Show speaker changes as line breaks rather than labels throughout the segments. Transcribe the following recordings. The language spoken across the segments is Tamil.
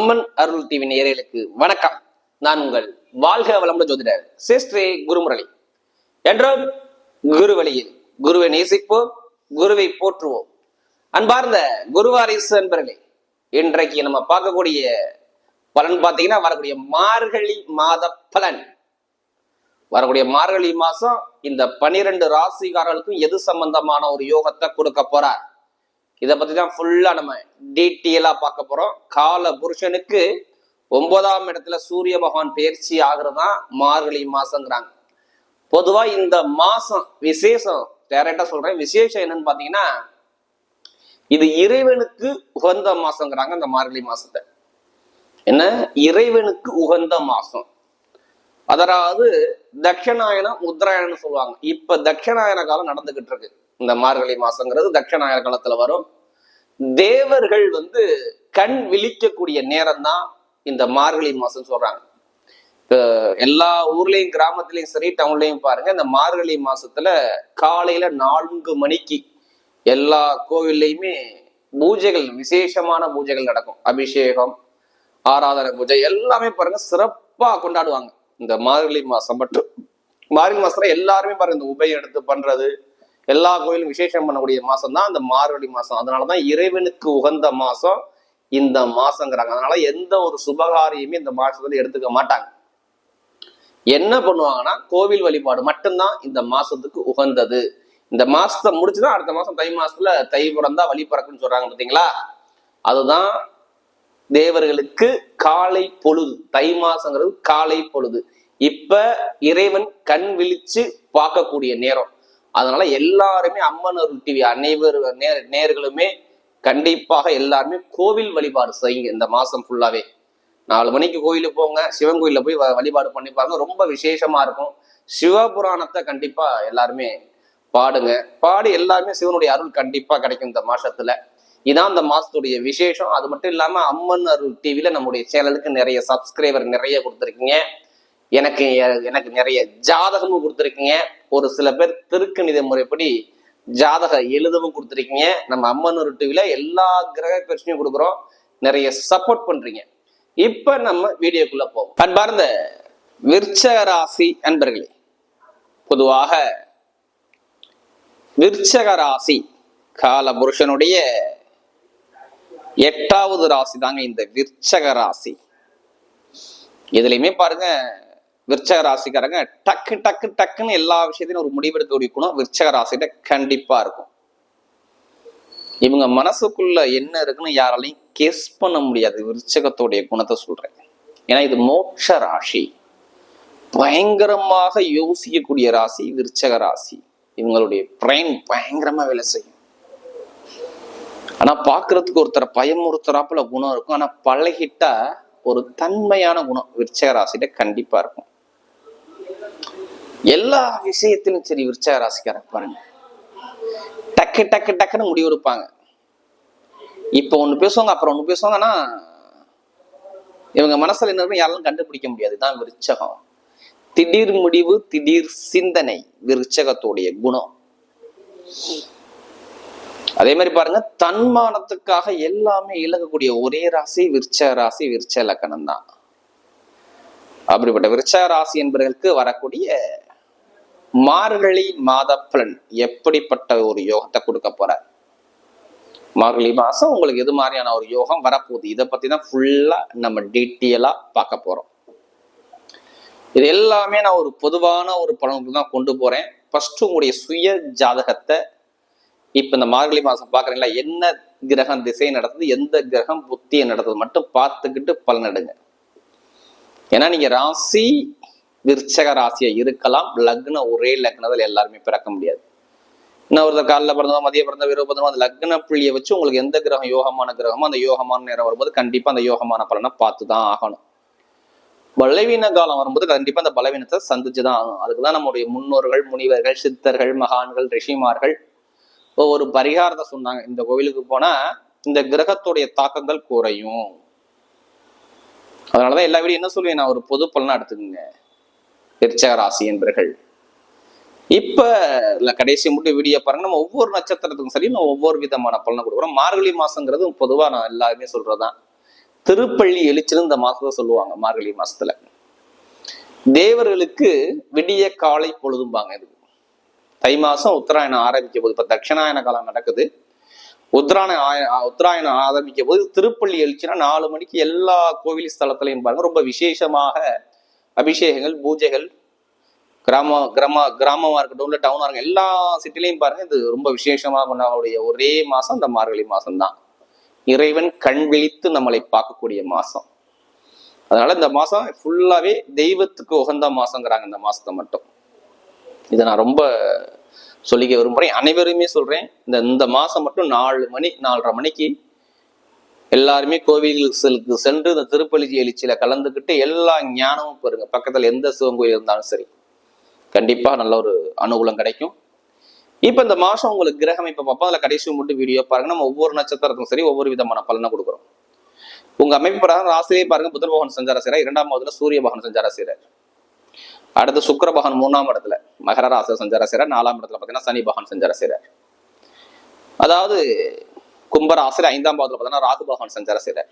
அம்மன் அருள் டிவி நேயர்களுக்கு வணக்கம். நான் உங்கள் வாழ்க வளமுடன் ஜோதிடர் சிஸ்ரீ குருமுரளி. என்றும் குரு வழியில் குருவை நேசிப்போம் குருவை போற்றுவோம். அன்பார்ந்த குருவாரிசு அன்பர்களே இன்றைக்கு நம்ம பார்க்கக்கூடிய பலன் பார்த்தீங்கன்னா வரக்கூடிய மார்கழி மாத பலன். வரக்கூடிய மார்கழி மாசம் இந்த பனிரெண்டு ராசிகாரர்களுக்கும் எது சம்பந்தமான ஒரு யோகத்தை கொடுக்க போறார்? இதை பத்தி தான் ஃபுல்லா நம்ம டீட்டெயிலா பார்க்க போறோம். கால புருஷனுக்கு ஒன்பதாம் இடத்துல சூரிய பகவான் பயிற்சி ஆகிறது தான் மார்கழி மாசங்கிறாங்க. பொதுவா இந்த மாசம் விசேஷம் டேரக்டா சொல்றேன். விசேஷம் என்னன்னு பாத்தீங்கன்னா இது இறைவனுக்கு உகந்த மாசங்கிறாங்க இந்த மார்கழி மாசத்தை. என்ன? இறைவனுக்கு உகந்த மாசம். அதாவது தட்சிணாயனம் உத்தராயணம் சொல்லுவாங்க. இப்ப தட்சிணாயன காலம் நடந்துகிட்டு இருக்கு. இந்த மார்கழி மாசங்கிறது தட்சிணாயன காலத்துல வரும். தேவர்கள் வந்து கண் விழிக்கக்கூடிய நேரம் தான் இந்த மார்கழி மாசம் சொல்றாங்க. எல்லா ஊர்லயும் கிராமத்துலயும் சரி டவுன்லயும் பாருங்க இந்த மார்கழி மாசத்துல காலையில நான்கு மணிக்கு எல்லா கோவில்லையுமே பூஜைகள் விசேஷமான பூஜைகள் நடக்கும். அபிஷேகம் ஆராதனை பூஜை எல்லாமே பாருங்க சிறப்பா கொண்டாடுவாங்க. இந்த மார்கழி மாசம் மட்டும். மார்கழி மாசத்துல எல்லாருமே பாருங்க இந்த உபயம் எடுத்து பண்றது எல்லா கோயிலும் விசேஷம் பண்ணக்கூடிய மாசம் தான் இந்த மார்கழி மாசம். அதனாலதான் இறைவனுக்கு உகந்த மாசம் இந்த மாசங்கிறாங்க. அதனால எந்த ஒரு சுபகாரியமே இந்த மாசத்துல எடுத்துக்க மாட்டாங்க. என்ன பண்ணுவாங்கன்னா கோவில் வழிபாடு மட்டும்தான் இந்த மாசத்துக்கு உகந்தது. இந்த மாசத்தை முடிச்சுதான் அடுத்த மாசம் தை மாசத்துல தை பிறந்தா வழி பிறக்குன்னு சொல்றாங்க பாத்தீங்களா? அதுதான் தேவர்களுக்கு காலை பொழுது. தை மாசங்கிறது காலை பொழுது. இப்ப இறைவன் கண் விழிச்சு பார்க்கக்கூடிய நேரம். அதனால எல்லாருமே அம்மன் அருள் டிவி அனைவரு நேர் நேர்களுமே கண்டிப்பாக எல்லாருமே கோவில் வழிபாடு செய்யுங்க இந்த மாசம் ஃபுல்லாவே நாலு மணிக்கு கோயிலுக்கு போங்க சிவன் கோயிலில் போய் வ- வழிபாடு பண்ணி பாருங்க. ரொம்ப விசேஷமா இருக்கும். சிவபுராணத்தை கண்டிப்பா எல்லாருமே பாடுங்க. பாடி எல்லாருமே சிவனுடைய அருள் கண்டிப்பா கிடைக்கும் இந்த மாசத்துல. இதான் இந்த மாசத்துடைய விசேஷம். அது மட்டும் இல்லாம அம்மன் அருள் டிவியில நம்முடைய சேனலுக்கு நிறைய சப்ஸ்கிரைபர் நிறைய கொடுத்துருக்கீங்க. எனக்கு எனக்கு நிறைய ஜாதகமும் கொடுத்துருக்கீங்க. ஒரு சில பேர் திருக்கணித முறைப்படி ஜாதக எழுதவும் கொடுத்துருக்கீங்க. நம்ம அம்மன் ஒரு டிவில எல்லா கிரக பிரச்சனையும் கொடுக்குறோம். நிறைய சப்போர்ட் பண்றீங்க. இப்ப நம்ம வீடியோக்குள்ள போவோம். அன்பார்ந்த விருச்சக ராசி அன்பர்களே பொதுவாக விருச்சக ராசி கால புருஷனுடைய எட்டாவது ராசி தாங்க இந்த விருச்சக ராசி. இதுலயுமே பாருங்க விருச்சக ராசிக்காரங்க டக்கு டக்கு டக்குன்னு எல்லா விஷயத்தையும் ஒரு முடிவெடுக்கக்கூடிய குணம் விருச்சக ராசிகிட்ட கண்டிப்பா இருக்கும். இவங்க மனசுக்குள்ள என்ன இருக்குன்னு யாராலையும் கெஸ் பண்ண முடியாது. விருச்சகத்துடைய குணத்தை சொல்றேன். ஏன்னா இது மோட்ச ராசி. பயங்கரமாக யோசிக்கக்கூடிய ராசி விருச்சக ராசி. இவங்களுடைய பிரெயின் பயங்கரமா வேலை செய்யும். ஆனா பாக்குறதுக்கு ஒருத்தரை பயமுறுத்துறாப்புல குணம் இருக்கும். ஆனா பழகிட்டா ஒரு தன்மையான குணம் விருச்சக ராசிட்ட கண்டிப்பா இருக்கும். எல்லா விஷயத்திலும் சரி விருச்சக ராசிக்காரங்க பாருங்க. டக்கு டக்கு டக்குன்னு முடிவு எடுப்பாங்க இப்போ ஒன்று பேசுவாங்க அப்புறம் ஒன்று பேசுவாங்கன்னா இவங்க மனசுல என்ன யாராலும் கண்டுபிடிக்க முடியாது. தான் விருச்சகம். திடீர் முடிவு திடீர் சிந்தனை விருச்சகத்துடைய குணம். அதே மாதிரி பாருங்க தன்மானத்துக்காக எல்லாமே இழக்கக்கூடிய ஒரே ராசி விருச்ச ராசி விருச்ச லக்கணம் தான் அப்படிப்பட்ட விருச்ச ராசி என்பவர்களுக்கு வரக்கூடிய மார்கழி மாத பலன் எப்படிப்பட்ட ஒரு யோகத்தை கொடுக்க போற? மார்கழி மாசம் உங்களுக்கு எது மாதிரியான ஒரு யோகம் வரப்போகுது? இதை பத்தி தான் ஃபுல்லா நம்ம டீட்டெயிலா பார்க்க போறோம். இது எல்லாமே நான் ஒரு பொதுவான ஒரு பலனுக்கு தான் கொண்டு போறேன். ஃபர்ஸ்ட் உங்களுடைய சுய ஜாதகத்தை இப்ப இந்த மார்கழி மாசம் பாக்குறீங்களா என்ன கிரகம் திசை நடத்துது? எந்த கிரகம் புத்தியை நடத்துது? மட்டும் பார்த்துக்கிட்டு பலன் எடுங்க. ஏன்னா நீங்க ராசி விருச்சக ராசியா இருக்கலாம் லக்னம் ஒரே லக்னத்தில் எல்லாருமே பிறக்க முடியாது. இன்னும் ஒருத்தர் காலில் பிறந்தவங்க மதிய பிறந்த இரவு பிறந்தவங்க அந்த லக்ன புள்ளியை வச்சு உங்களுக்கு எந்த கிரகம் யோகமான கிரகமோ அந்த யோகமான நேரம் வரும்போது கண்டிப்பா அந்த யோகமான பலனை பார்த்து தான் ஆகணும். பலவீன காலம் வரும்போது கண்டிப்பா அந்த பலவீனத்தை சந்திச்சுதான் ஆகணும். அதுக்குதான் நம்முடைய முன்னோர்கள் முனிவர்கள் சித்தர்கள் மகான்கள் ரிஷிமார்கள் ஒரு பரிகாரத்தை சொன்னாங்க. இந்த கோவிலுக்கு போனா இந்த கிரகத்துடைய தாக்கங்கள் குறையும். அதனாலதான் எல்லா வீடும் என்ன சொல்லுவேன் நான் ஒரு பொது பலனா எடுத்துக்கோங்க. விருச்சக ராசி என்பர்கள். இப்ப கடைசி மட்டும் வீடியோ பாருங்க. நம்ம ஒவ்வொரு நட்சத்திரத்துக்கும் சரி நம்ம ஒவ்வொரு விதமான பலனை கொடுக்குறோம். மார்கழி மாசங்கிறது பொதுவா நான் எல்லாருமே சொல்றதுதான். திருப்பள்ளி எழுச்சின்னு இந்த மாசத்தை சொல்லுவாங்க மார்கழி மாசத்துல. தேவர்களுக்கு விடிய காலை பொழுதும்பாங்க இது. தை மாசம் உத்தராயணம் ஆரம்பிக்க போது இப்ப தட்சிணாயன காலம் நடக்குது. உத்தராயண ஆய- உத்தராயணம் ஆரம்பிக்க போது திருப்பள்ளி எழுச்சினா நாலு மணிக்கு எல்லா கோவில் ஸ்தலத்திலையும் பாருங்க ரொம்ப விசேஷமாக அபிஷேகங்கள் பூஜைகள் கிராம கிராம கிராமமாக இருக்கட்டும் இல்லை டவுனாக இருக்கட்டும் எல்லா சிட்டிலையும் பாருங்க இது ரொம்ப விசேஷமாக கொண்டாடக்கூடிய ஒரே மாதம் இந்த மார்கழி மாதம்தான் இறைவன் கண் விழித்து நம்மளை பார்க்கக்கூடிய மாதம் அதனால இந்த மாதம் ஃபுல்லாகவே தெய்வத்துக்கு உகந்த மாதங்கிறாங்க இந்த மாதத்தை மட்டும். இதை நான் ரொம்ப சொல்லிக்க விரும்புகிறேன் அனைவருமே சொல்கிறேன் இந்த இந்த மாதம் மட்டும் நாலு மணி நாலரை மணிக்கு எல்லாருமே கோவில்களுக்கு சென்று இந்த திருப்பலி எழுச்சியில கலந்துக்கிட்டு எல்லா ஞானமும் பெறுங்க. பக்கத்துல எந்த சிவன் கோயில் இருந்தாலும் சரி. கண்டிப்பா நல்ல ஒரு அனுகூலம் கிடைக்கும். இப்ப இந்த மாசம் உங்களுக்கு கிரகம் இப்ப பார்ப்போம். அதுல கடைசி மட்டும் வீடியோ பாருங்க. நம்ம ஒவ்வொரு நட்சத்திரத்துக்கும் சரி ஒவ்வொரு விதமான பலனை கொடுக்குறோம். உங்க அமைப்பு பிரகாரம் ராசிலே பாருங்க. புதன் பகவான் சஞ்சார செய்யறார் இரண்டாம் பாவத்துல சூரிய பகவான் சஞ்சார செய்யறார் அடுத்து சுக்கர பகவான் மூணாம் இடத்துல மகர ராசி சஞ்சார செய்யறார் நாலாம் இடத்துல பாத்தீங்கன்னா சனி பகவான் சஞ்சார செய்யறார் அதாவது கும்பராசில ஐந்தாம் பாவத்துல பாத்தீங்கன்னா ராகு பகவான் சஞ்சார செய்யறார்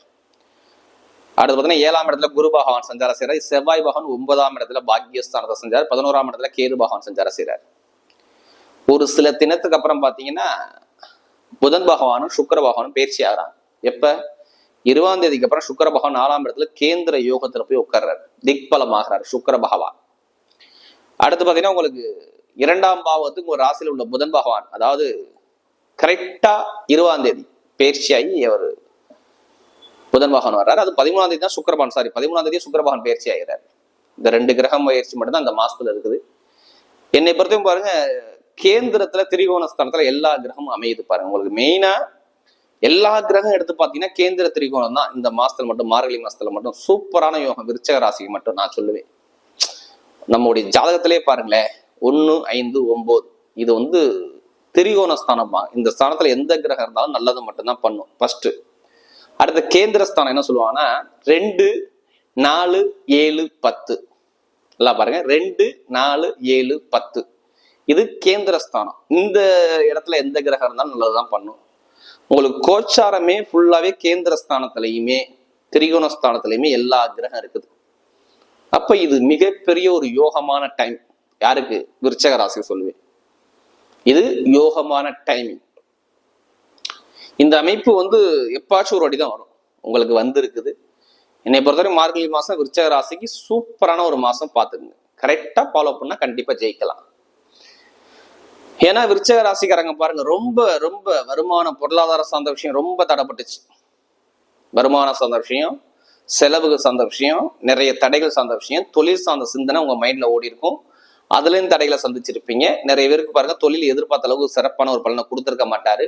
அடுத்து பார்த்தீங்கன்னா ஏழாம் இடத்துல குரு பகவான் சஞ்சார செய்யறார் செவ்வாய் பகவான் ஒன்பதாம் இடத்துல பாக்கியஸ்தானத்தை செஞ்சார். பதினோராம் இடத்துல கேது பகவான் சஞ்சார செய்கிறார் ஒரு சில தினத்துக்கு அப்புறம் பார்த்தீங்கன்னா புதன் பகவானும் சுக்கர பகவானும் பயிற்சி ஆகிறாங்க. எப்ப? இருபதாம் தேதிக்கு அப்புறம் சுக்கர பகவான் நாலாம் இடத்துல கேந்திர யோகத்துல போய் உட்கார்றாரு. திக்பலமாகிறார் சுக்கர பகவான். அடுத்து பார்த்தீங்கன்னா உங்களுக்கு இரண்டாம் பாவத்துக்கு ஒரு ராசியில் உள்ள புதன் பகவான் அதாவது கரெக்டா இருபதாம் தேதி பயிற்சியாகி அவர் புதன் வாகனம் வர்றாரு. அது பதிமூணாம் தேதி தான் சுக்கிரபான் சாரி பதிமூணாம் தேதி சுக்கரபான் பயிற்சி ஆகிறார் இந்த ரெண்டு கிரகம் பயிற்சி மட்டும்தான் அந்த மாசத்துல இருக்குது. என்னை பொறுத்தையும் பாருங்க கேந்திரத்துல திரிகோண ஸ்தானத்துல எல்லா கிரகமும் அமையுது பாருங்க. உங்களுக்கு மெயினா எல்லா கிரகம் எடுத்து பாத்தீங்கன்னா கேந்திர திரிகோணம் தான். இந்த மாசத்துல மட்டும் மார்கழி மாசத்துல மட்டும் சூப்பரான யோகம். விருச்சக ராசிக்கு மட்டும் நான் சொல்லுவேன். நம்முடைய ஜாதகத்திலே பாருங்களேன் ஒன்று ஐந்து ஒன்பது. இது வந்து திரிகோண ஸ்தானமா இந்த ஸ்தானத்துல எந்த கிரகம் இருந்தாலும் நல்லது மட்டும்தான் பண்ணும். ஃபர்ஸ்ட் அடுத்த கேந்திர ஸ்தானம் என்ன சொல்லுவாங்கன்னா ரெண்டு நாலு ஏழு பத்து. எல்லாம் பாருங்க. ரெண்டு நாலு ஏழு பத்து. இது கேந்திர ஸ்தானம் இந்த இடத்துல எந்த கிரகம் இருந்தாலும் நல்லதுதான் பண்ணும். உங்களுக்கு கோச்சாரமே ஃபுல்லாவே கேந்திர ஸ்தானத்திலையுமே திரிகோண ஸ்தானத்திலையுமே எல்லா கிரகம் இருக்குது. அப்ப இது மிகப்பெரிய ஒரு யோகமான டைம் யாருக்கு? விருச்சக ராசி சொல்லுவேன். இது யோகமான டைமிங் இந்த அமைப்பு வந்து எப்பாச்சும் ஒரு வாட்டி தான் வரும். உங்களுக்கு வந்திருக்குது. என்னை பொறுத்தவரை மார்கழி மாதம் விருச்சக ராசிக்கு சூப்பரான ஒரு மாதம் பார்த்துக்குங்க. கரெக்டாக ஃபாலோ பண்ணால் கண்டிப்பாக ஜெயிக்கலாம். ஏன்னா விருச்சக ராசிக்காரங்க பாருங்க ரொம்ப ரொம்ப வருமானம் பொருளாதார சார்ந்த விஷயம் ரொம்ப தடைப்பட்டுச்சு. வருமானம் சார்ந்த விஷயம் செலவுகள் சார்ந்த விஷயம் நிறைய தடைகள் சார்ந்த விஷயம் தொழில் சார்ந்த சிந்தனை உங்கள் மைண்டில் ஓடி இருக்கும் அதுலேயும் தடைகளை சந்திச்சிருப்பீங்க. நிறைய பேருக்கு பாருங்க தொழில் எதிர்பார்த்த அளவுக்கு சிறப்பான ஒரு பலனை கொடுத்துருக்க மாட்டாரு.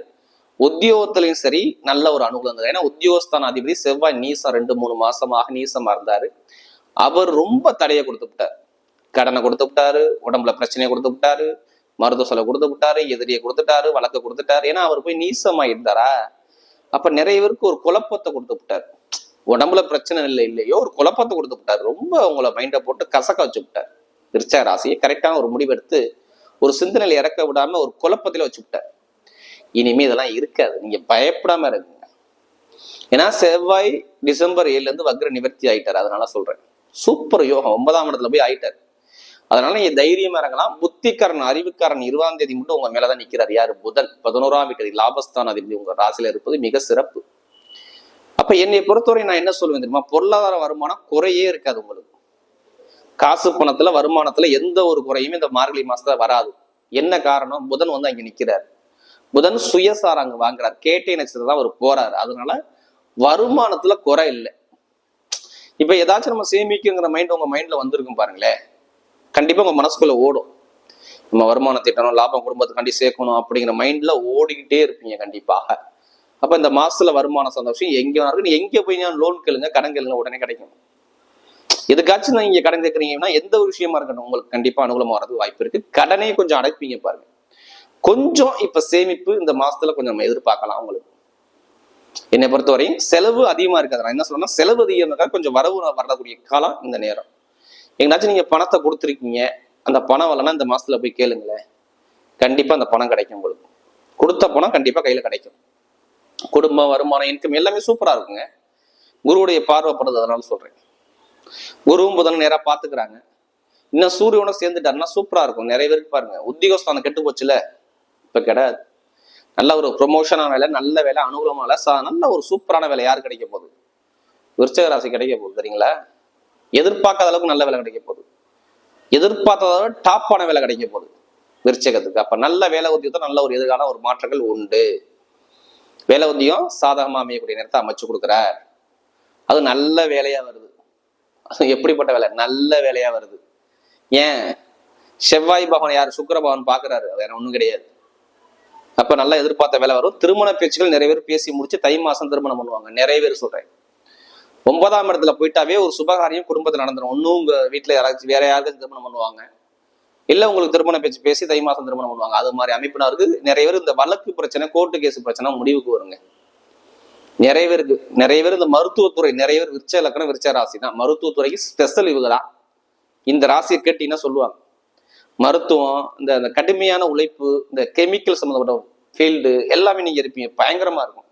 உத்தியோகத்திலையும் சரி நல்ல ஒரு அனுகூலம் இருந்தது ஏன்னா உத்தியோகஸ்தான அதிபதி செவ்வாய் நீசம் ரெண்டு மூணு மாசமாக நீசமா இருந்தாரு. அவர் ரொம்ப தடையை கொடுத்து விட்டார். கடனை கொடுத்து விட்டாரு உடம்புல பிரச்சனையை கொடுத்து விட்டாரு மருத்துவ செலவு கொடுத்து விட்டாரு எதிரியை கொடுத்துட்டாரு வழக்கு கொடுத்துட்டாரு. ஏன்னா அவர் போய் நீசமா இருந்தாரா அப்ப நிறைய பேருக்கு ஒரு குழப்பத்தை கொடுத்து விட்டார். உடம்புல பிரச்சனை இல்லை இல்லையோ ஒரு குழப்பத்தை கொடுத்து விட்டார். ரொம்ப உங்களை மைண்டை போட்டு கசக்க வச்சு விட்டார். விருச்சக ராசியை கரெக்டான ஒரு முடிவெடுத்து ஒரு சிந்தனையில் இறக்க விடாம ஒரு குழப்பத்தில் வச்சு விட்டார் இனிமே இதெல்லாம் இருக்காது. நீங்க பயப்படாம இருங்க. ஏன்னா செவ்வாய் டிசம்பர் ஏழுல இருந்து வக்ர நிவர்த்தி ஆயிட்டார். அதனால சொல்றேன். சூப்பர் யோகம். ஒன்பதாம் இடத்துல போய் ஆயிட்டார். அதனால நீங்க தைரியமா இறங்கலாம் புத்திக்காரன் அறிவுக்காரன் இருபதாம் தேதி மட்டும் உங்க மேலதான் நிக்கிறார். யாரு? புதன். பதினோராம் வீட்டு லாபஸ்தான அதிபதி உங்க ராசியில இருப்பது மிக சிறப்பு. அப்ப என்னை பொறுத்தவரை நான் என்ன சொல்லுவேன் தெரியுமா? பொருளாதார வருமானம் குறையே இருக்காது உங்களுக்கு. காசு பணத்துல வருமானத்துல எந்த ஒரு குறையும் இந்த மார்கழி மாசத்துல வராது. என்ன காரணம்? புதன் வந்து அங்க நிக்கிறார். புதன் சுயசாரம் அங்க வாங்குறார். கேட்டை நட்சத்திரம் தான் அவர் போறாரு. அதனால வருமானத்துல குறை இல்லை. இப்ப ஏதாச்சும் நம்ம சேமிக்குங்கிற மைண்ட் உங்க மைண்ட்ல வந்திருக்கும் பாருங்களேன். கண்டிப்பா உங்க மனசுக்குள்ள ஓடும். நம்ம வருமானம் திட்டணும் லாபம் குடும்பத்துக்காண்டி சேர்க்கணும் அப்படிங்கிற மைண்ட்ல ஓடிக்கிட்டே இருப்பீங்க கண்டிப்பாக. அப்ப இந்த மாசத்துல வருமான சந்தோஷம் எங்க வேணா இருக்கு. நீ எங்க போய் நான் லோன் கேளுங்க கடன் கேளுங்க உடனே கிடைக்கும். எதுக்காச்சும் நான் இங்கே கடன் கேட்குறீங்கன்னா எந்த ஒரு விஷயமா இருக்கட்டும் உங்களுக்கு கண்டிப்பா அனுகூலமா வரது வாய்ப்பு இருக்கு. கடனே கொஞ்சம் அடைப்பீங்க பாருங்க. கொஞ்சம் இப்ப சேமிப்பு இந்த மாசத்துல கொஞ்சம் நம்ம எதிர்பார்க்கலாம் உங்களுக்கு என்னை பொறுத்தவரையும் செலவு அதிகமா இருக்காது. நான் என்ன சொல்றேன்னா செலவு அதிகமாக கொஞ்சம் வரவு வரக்கூடிய காலம் இந்த நேரம். எங்கனாச்சும் நீங்க பணத்தை கொடுத்துருக்கீங்க. அந்த பணம் வரலன்னா இந்த மாசத்துல போய் கேளுங்களேன். கண்டிப்பா அந்த பணம் கிடைக்கும் உங்களுக்கு. கொடுத்த பணம் கண்டிப்பா கையில கிடைக்கும். குடும்பம் வருமானம் இன்கம் எல்லாமே சூப்பரா இருக்குங்க. குருவுடைய பார்வைப்படுறது அதனால சொல்றேன். குருவும் புதனும் நேரா பார்த்துக்கிறாங்க இன்னும் சூரியனோட சேர்ந்துட்டாருன்னா சூப்பரா இருக்கும். நிறைய பேருக்கு பாருங்க. உத்தியோகஸ்தானம் கெட்டு போச்சுல. இப்ப கிடையாது. நல்ல ஒரு ப்ரொமோஷனான வேலை நல்ல வேலை அனுகூலமான வேலை நல்ல ஒரு சூப்பரான வேலை யார் கிடைக்க போகுது? விருச்சக ராசி கிடைக்க போகுது. சரிங்களா எதிர்பார்க்காத அளவுக்கு நல்ல வேலை கிடைக்க போகுது. எதிர்பார்த்ததோட டாப்பான வேலை கிடைக்க போகுது. விருச்சகத்துக்கு. அப்ப நல்ல வேலை உத்தியத்தை நல்ல ஒரு எதிர்கால ஒரு மாற்றங்கள் உண்டு. வேலை உத்தியம் சாதகமா அமையக்கூடிய நேரத்தை அமைச்சு கொடுக்குறார். அது நல்ல வேலையா வருது. எப்படிப்பட்ட வேலை? நல்ல வேலையா வருது. ஏன்? செவ்வாய் பகவான் யார்? சுக்கர பகவான் பாக்குறாரு. வேற ஒண்ணும் கிடையாது. அப்ப நல்லா எதிர்பார்த்த வேலை வரும். திருமண பேச்சுகள் நிறைய பேர் பேசி முடிச்சு தை மாசம் திருமணம் பண்ணுவாங்க. நிறைய பேர் சொல்றேன். ஒன்பதாம் இடத்துல போயிட்டாவே ஒரு சுபகாரியம் குடும்பத்தில் நடந்துடும் ஒன்னும் உங்க வீட்டுல யாராச்சும் வேற யாருக்கும் திருமணம் பண்ணுவாங்க? இல்ல உங்களுக்கு திருமண பேச்சு பேசி தை மாசம் திருமணம் பண்ணுவாங்க. அது மாதிரி அமைப்பினா இருக்கு நிறைய பேர் இந்த வழக்கு பிரச்சனை கோர்ட்டு கேஸ் பிரச்சனை முடிவுக்கு வருங்க. நிறைய பேருக்கு நிறைய பேர் இந்த மருத்துவத்துறை நிறைய பேர் விருச்ச இலக்கணம் விருச்ச ராசி தான். மருத்துவத்துறைக்கு ஸ்பெஷல் இவங்க தான். இந்த ராசியை கேட்டீங்கன்னா சொல்லுவாங்க. மருத்துவம் இந்த இந்த கடுமையான உழைப்பு இந்த கெமிக்கல் சம்மந்தப்பட்ட ஃபீல்டு எல்லாமே நீங்கள் இருப்பீங்க. பயங்கரமாக இருக்கும்.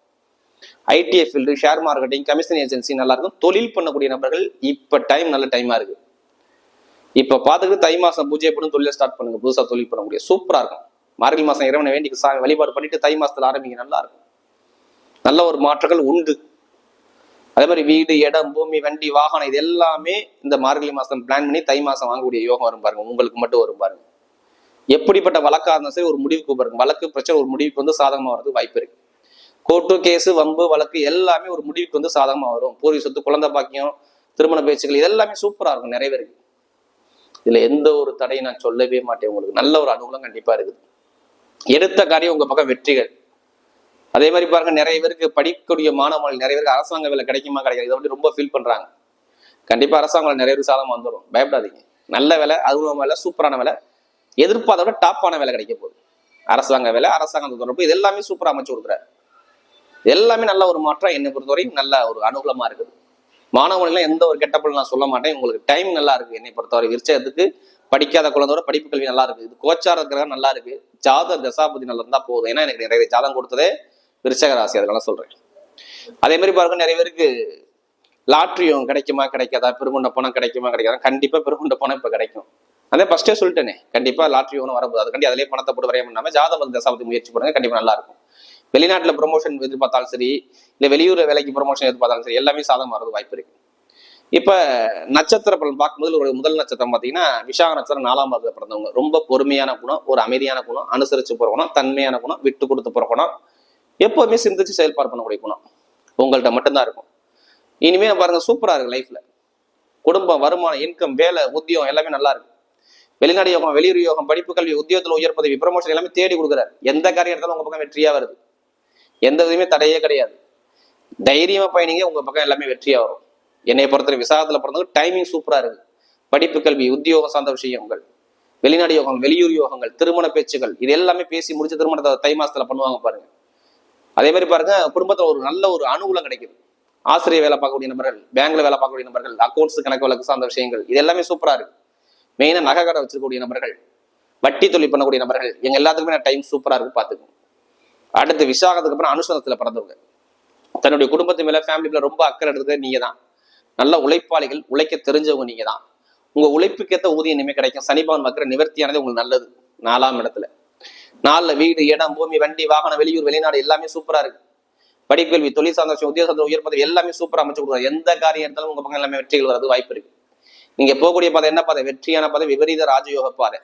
ITI field share marketing commission agency நல்லா இருக்கும். தொழில் பண்ணக்கூடிய நபர்கள் இப்போ டைம் நல்ல டைமாக இருக்குது இப்போ பார்த்துக்கிட்டு தை மாதம் பூஜை பண்ணி தொழிலை ஸ்டார்ட் பண்ணுங்கள் புதுசாக தொழில் பண்ண முடியும் இருக்கும். மார்கழி மாதம் இறைவனை வேண்டி சா- வழிபாடு பண்ணிட்டு தை மாதத்தில் ஆரம்பிங்க நல்லா இருக்கும். நல்ல ஒரு மாற்றங்கள் உண்டு. அதே மாதிரி வீடு இடம் பூமி வண்டி வாகனம் இது எல்லாமே இந்த மார்கழி மாதம் பிளான் பண்ணி தை மாதம் வாங்கக்கூடிய யோகம் வரும் பாருங்க. உங்களுக்கு மட்டும் வரும் பாருங்க. எப்படிப்பட்ட வழக்காக இருந்தாலும் சரி ஒரு முடிவுக்கு பாருங்க. வழக்கு பிரச்சனை ஒரு முடிவுக்கு வந்து சாதகமாக வரது வாய்ப்பு இருக்கு. கோர்ட்டு கேஸு வம்பு வழக்கு எல்லாமே ஒரு முடிவுக்கு வந்து சாதகமாக வரும். பூர்வீக சொத்து குழந்தை பாக்கியம் திருமண பேச்சுகள் இது எல்லாமே சூப்பராக இருக்கும் நிறைய இதில் இதுல எந்த ஒரு தடையும் நான் சொல்லவே மாட்டேன் உங்களுக்கு. நல்ல ஒரு அனுகூலம் கண்டிப்பா இருக்குது. எடுத்த காரியம் உங்க பக்கம் வெற்றிகள். அதே மாதிரி பாருங்க நிறைய பேருக்கு படிக்கக்கூடிய மாணவர்கள் நிறைய பேருக்கு அரசாங்க வேலை கிடைக்குமா கிடைக்காது. இதை வந்து ரொம்ப ஃபீல் பண்றாங்க. கண்டிப்பா அரசாங்கம் நிறைய பேர் சாதகம் வந்துடும். பயப்படாதீங்க. நல்ல வேலை அலுவலக வேலை சூப்பரான வேலை. எதிர்பார்த்த விட டாப்பான வேலை கிடைக்க போகுது. அரசாங்க வேலை அரசாங்கம் தொடர்பு இது எல்லாமே சூப்பராக அமைச்சு கொடுக்குறாரு. எல்லாமே நல்ல ஒரு மாற்றம். என்னை பொறுத்தவரையும் நல்ல ஒரு அனுகூலமா இருக்குது. மாணவர்கள்லாம் எந்த ஒரு கெட்டப்பல் நான் சொல்ல மாட்டேன். உங்களுக்கு டைம் நல்லா இருக்கு. என்னை பொறுத்தவரை விருச்சத்துக்கு படிக்காத குழந்தையோட படிப்பு கல்வி நல்லா இருக்கு. இது கோச்சார கிரகம் நல்லா இருக்கு. ஜாத தசாபதி நல்லா இருந்தா போதும். ஏன்னா எனக்கு நிறைய ஜாதம் கொடுத்ததே விருச்சக ராசி சொல்றேன். அதே மாதிரி பாருங்க நிறைய பேருக்கு லாட்ரியும் கிடைக்குமா கிடைக்காதா? பெருகுண்ட பணம் கிடைக்குமா கிடைக்காதா? கண்டிப்பா பெருகுண்ட பணம் இப்ப கிடைக்கும். அதே ஃபர்ஸ்டே சொல்லிட்டேனே கண்டிப்பா லாட்ரி ஒன்றும் வரப்போகுது. அதுக்காண்டி அதிலே பணத்தை போட்டு வரைய பண்ணாம ஜாதகம் தசாபதி முயற்சி பண்ணுங்க கண்டிப்பா நல்லா இருக்கும். வெளிநாட்டுல ப்ரொமோஷன் எதிர்பார்த்தாலும் சரி இல்ல வெளியூர் வேலைக்கு ப்ரொமோஷன் எதிர்பார்த்தாலும் சரி எல்லாமே சாதகம் வரது வாய்ப்பு இருக்கு. இப்ப நட்சத்திர பலன் பார்க்கும்போது ஒரு முதல் நட்சத்திரம் பாத்தீங்கன்னா விஷாக நட்சத்திரம் நாலாம் பாதத்துல பிறந்தவங்க. ரொம்ப பொறுமையான குணம் ஒரு அமைதியான குணம் அனுசரிச்சு போற குணம் தன்மையான குணம் விட்டு கொடுத்து போற குணம் எப்போதுமே சிந்திச்சு செயல்பாடு பண்ணக்கூடிய குணம். உங்கள்கிட்ட மட்டும்தான் இருக்கும். இனிமே பாருங்க சூப்பரா இருக்கு லைஃப்ல குடும்பம் வருமானம் இன்கம் வேலை உத்தியோகம் எல்லாமே நல்லா இருக்கு. வெளிநாடு யோகம் வெளியூர் யோகம் படிப்பு கல்வி உத்தியோகத்தில் உயர் பதவி ப்ரமோஷன் எல்லாமே தேடி கொடுக்குறாரு. எந்த காரியம் எடுத்தாலும் உங்க பக்கம் வெற்றியா வருது. எந்த இதுவுமே தடையே கிடையாது. தைரியமா பயணிங்க உங்க பக்கம் எல்லாமே வெற்றியா வரும். என்னை பொறுத்தவரை விசாரத்தில் பிறந்தவங்க டைமிங் சூப்பரா இருக்கு. படிப்பு கல்வி உத்தியோகம் சார்ந்த விஷயங்கள். வெளிநாடு யோகம் வெளியூர் யோகங்கள் திருமண பேச்சுகள் இது எல்லாமே பேசி முடிச்சு திருமணத்தை தை மாசத்துல பண்ணுவாங்க பாருங்க. அதே மாதிரி பாருங்க குடும்பத்துல ஒரு நல்ல ஒரு அனுகூலம் கிடைக்குது. ஆசிரியர் வேலை பார்க்கக்கூடிய நபர்கள் பேங்க்ல வேலை பார்க்கக்கூடிய நபர்கள் அக்கௌண்ட்ஸ் கணக்கு வழக்கு சார்ந்த விஷயங்கள் இது எல்லாமே சூப்பரா இருக்கு. மெயினா நகை கடை வச்சிருக்கக்கூடிய நபர்கள் வட்டி தொழில் பண்ணக்கூடிய நபர்கள் எங்க எல்லாத்துக்குமே டைம் சூப்பரா இருக்கு பாத்துக்கோங்க அடுத்து விசாகத்துக்கு அப்புறம் அனுசனத்துல பிறந்தவங்க. தன்னுடைய குடும்பத்து மேல ஃபேமிலி மேல ரொம்ப அக்கறை எடுத்துக்க நீங்க தான் நல்ல உழைப்பாளிகள் உழைக்க தெரிஞ்சவங்க நீங்க தான் உங்க உழைப்புக்கேத்த ஊதியம் இனிமே கிடைக்கும். சனிபவன் மக்கள் நிவர்த்தியானது உங்களுக்கு நல்லது. நாலாம் இடத்துல. நாளில் வீடு இடம் பூமி வண்டி வாகனம் வெளியூர் வெளிநாடு எல்லாமே சூப்பராக இருக்கு. படிக்கல்வி தொழில் சார்ந்த விஷயம் உத்தியோக உயர் பதவி எல்லாமே சூப்பராக அமைச்சு கொடுக்குறாரு எந்த காரியம் எடுத்தாலும் உங்க பக்கம் எல்லாமே வெற்றிகள் வரது வாய்ப்பு இருக்கு. நீங்க போகக்கூடிய பாதை என்ன பாதை? வெற்றியான பாதை விபரீத ராஜயோக பாதை.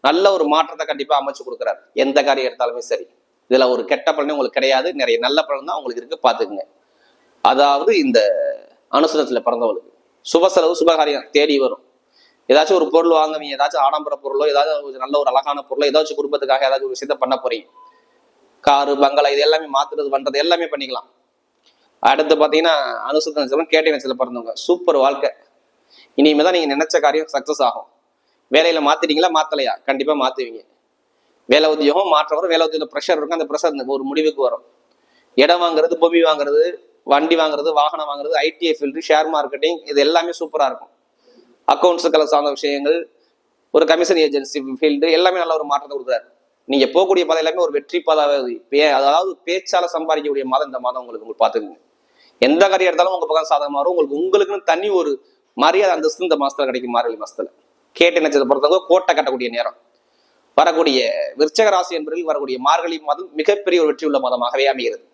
நல்ல ஒரு மாற்றத்தை கண்டிப்பா அமைச்சு கொடுக்குறாரு. எந்த காரியம் எடுத்தாலுமே சரி. இதுல ஒரு கெட்ட பலனே உங்களுக்கு கிடையாது. நிறைய நல்ல பலன் தான் உங்களுக்கு இருக்கு. பாத்துக்குங்க அதாவது இந்த அனுசரத்துல பிறந்தவங்களுக்கு சுப செலவு சுபகாரியம் தேடி வரும். ஏதாச்சும் ஒரு பொருள் வாங்குவீங்க ஏதாச்சும் ஆடம்பர பொருளோ ஏதாவது ஒரு நல்ல ஒரு அழகான பொருளோ ஏதாச்சும் குடும்பத்துக்காக ஏதாச்சும் ஒரு விஷயத்த பண்ண போறீங்க. காரு பங்களா இது எல்லாமே மாத்துறது பண்றது எல்லாமே பண்ணிக்கலாம். அடுத்து பார்த்தீங்கன்னா அனுசரத்து நட்சத்திரம் கேட்டை நட்சத்திரம் பிறந்தவங்க. சூப்பர் வாழ்க்கை. இனிமே தான் நீங்க நினைச்ச காரியம் சக்சஸ் ஆகும். வேலையில மாத்திட்டீங்களா மாத்தலையா? கண்டிப்பா மாத்துவீங்க. வேலை உத்தியோகம் மாற்றம் வரும். வேலை உத்தியோகம் ப்ரெஷர் இருக்கும். அந்த ப்ரெஷர் ஒரு முடிவுக்கு வரும். இடம் வாங்குறது பூமி வாங்குறது வண்டி வாங்குறது வாகனம் வாங்குறது ஐடிஐ ஃபீல்டு ஷேர் மார்க்கெட்டிங் இது எல்லாமே சூப்பரா இருக்கும். அக்கௌண்ட்ஸுக்களை சார்ந்த விஷயங்கள் ஒரு கமிஷன் ஏஜென்சி ஃபீல்டு எல்லாமே நல்ல ஒரு மாற்றத்தை கொடுக்குறாரு. நீங்க போகக்கூடிய பாதை எல்லாமே ஒரு வெற்றி பாதாவது பே அதாவது பேச்சால சம்பாதிக்கக்கூடிய மாதம் இந்த மாதம் உங்களுக்கு உங்களுக்கு பார்த்துக்குங்க. எந்த காரியம் எடுத்தாலும் உங்க பக்கம் சாதகமா வரும். உங்களுக்கு உங்களுக்குன்னு தனி ஒரு மரியாதை அந்தஸ்து இந்த மாசத்துல கிடைக்கும் மார்கழி மாசத்துல. கேட்டை நட்சத்திரம் பொறுத்தவங்க கோட்டை கட்டக்கூடிய நேரம். வரக்கூடிய விருச்சக ராசி என்பதில் வரக்கூடிய மார்கழி மாதம் மிகப்பெரிய ஒரு வெற்றி உள்ள மாதமாகவே அமைகிறது.